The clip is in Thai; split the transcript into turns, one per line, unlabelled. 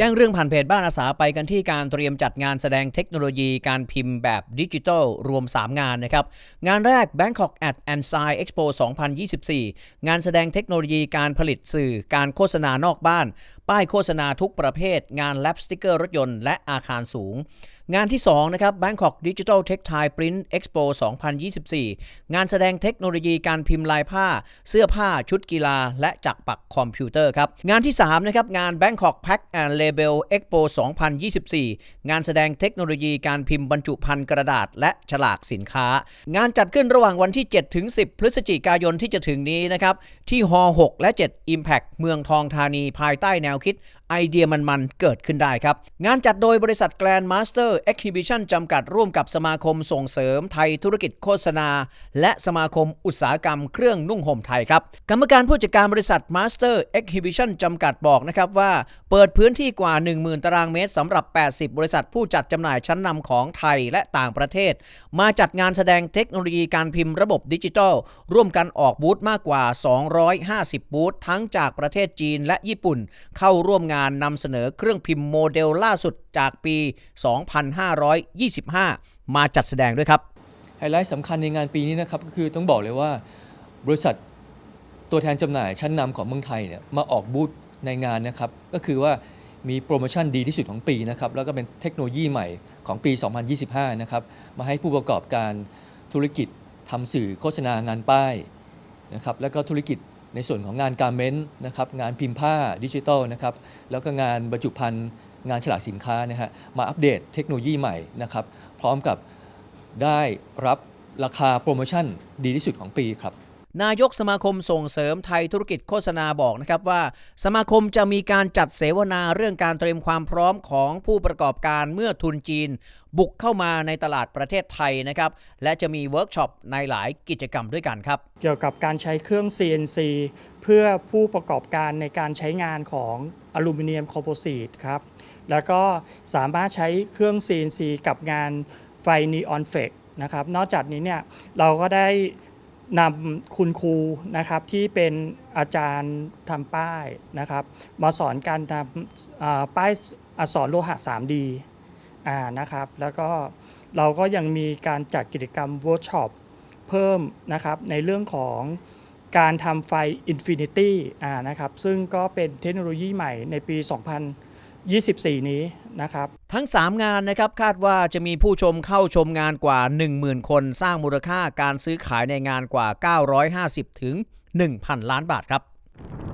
แจ้งเรื่องผ่านเพจบ้านอาสาไปกันที่การเตรียมจัดงานแสดงเทคโนโลยีการพิมพ์แบบดิจิทัลรวม 3 งานนะครับ งานแรก Bangkok at and Sign Expo 2024 งานแสดงเทคโนโลยีการผลิตสื่อการโฆษณานอกบ้าน ป้ายโฆษณาทุกประเภท งานแลบสติกเกอร์รถยนต์และอาคารสูง งานที่ 2 นะครับ Bangkok Digital Textile Print Expo 2024 งานแสดงเทคโนโลยีการพิมพ์ลายผ้า เสื้อผ้าชุดกีฬา และจักรปักคอมพิวเตอร์ครับ งานที่ 3 นะครับ งาน Bangkok Pack and Label Expo 2024 งานแสดงเทคโนโลยีการพิมพ์บรรจุภัณฑ์กระดาษ และฉลากสินค้า งานจัดขึ้นระหว่างวันที่ 7 ถึง 10 พฤศจิกายนที่จะถึงนี้นะครับ ที่ฮ6และ 7 Impact เมืองทองธานีภายใต้แนวคิด ไอเดียมันๆเกิดขึ้นได้ครับ งานจัดโดยบริษัท Grand Master Exhibition จำกัดร่วมกับสมาคมส่งเสริมไทยธุรกิจโฆษณา และสมาคมอุตสาหกรรมเครื่องนุ่งห่มไทยครับ กรรมการผู้จัดการบริษัท Master Exhibition จำกัดบอกนะครับว่า เปิดพื้นที่กว่า 10,000 ตารางเมตรสำหรับ 80 บริษัทผู้จัดจำหน่ายชั้นนำของไทยและต่างประเทศ มาจัดงานแสดงเทคโนโลยีการพิมพ์ระบบดิจิทัล ร่วมกันออกบูธมากกว่า 250 บูธทั้งจากประเทศจีนและญี่ปุ่น เข้าร่วมงานนำเสนอเครื่องพิมพ์โมเดลล่าสุดจากปี 2525 มาจัดแสดงด้วยครับ
ไฮไลท์สำคัญในงานปีนี้นะครับก็คือต้องบอกเลยว่าบริษัทตัวแทนจำหน่ายชั้นนำของเมืองไทยเนี่ยมาออกบูธในงานนะครับ ก็คือว่ามีโปรโมชั่นดีที่สุดของปีนะครับแล้วก็เป็นเทคโนโลยีใหม่ของปี 2025 นะครับมาให้ผู้ประกอบการธุรกิจทำสื่อโฆษณางานป้ายนะครับแล้วก็ธุรกิจ ในส่วนของงานการเมนต์นะครับงานพิมพ์ผ้าดิจิทัลนะครับแล้วก็งานบรรจุภัณฑ์งานฉลากสินค้านะฮะมาอัปเดตเทคโนโลยีใหม่นะครับพร้อมกับได้รับราคาโปรโมชั่นดีที่สุดของปีครับ
นายกสมาคมส่งเสริมไทยธุรกิจโฆษณาบอกนะครับว่า สมาคมจะมีการจัดเสวนาเรื่องการเตรียมความพร้อมของผู้ประกอบการเมื่อทุนจีน บุกเข้ามาในตลาดประเทศไทยนะครับและจะมีเวิร์กช็อปในหลายกิจกรรมด้วยกันครับ
เกี่ยวกับการใช้เครื่อง CNC เพื่อผู้ประกอบการในการใช้งานของอลูมิเนียมคอมโพสิตครับแล้วก็สามารถใช้เครื่อง CNC กับงานไฟนีออนเฟกนะครับนอกจากนี้เนี่ยเราก็ได้ นำคุณครูนะครับที่เป็นอาจารย์ทำป้ายนะครับ มาสอนการทำป้ายอักษรโลหะ 3D อ่านะครับ แล้วก็เราก็ยังมีการจัดกิจกรรมเวิร์กช็อปเพิ่มนะครับในเรื่องของการทำไฟ Infinity อ่านะครับซึ่งก็เป็นเทคโนโลยีใหม่ในปี 2 0 24 นี้นะครับ
ทั้ง 3 งานนะครับคาดว่าจะมีผู้ชมเข้าชมงานกว่า 10,000 คนสร้างมูลค่าการซื้อขายในงานกว่า 950 ถึง 1,000 ล้านบาทครับ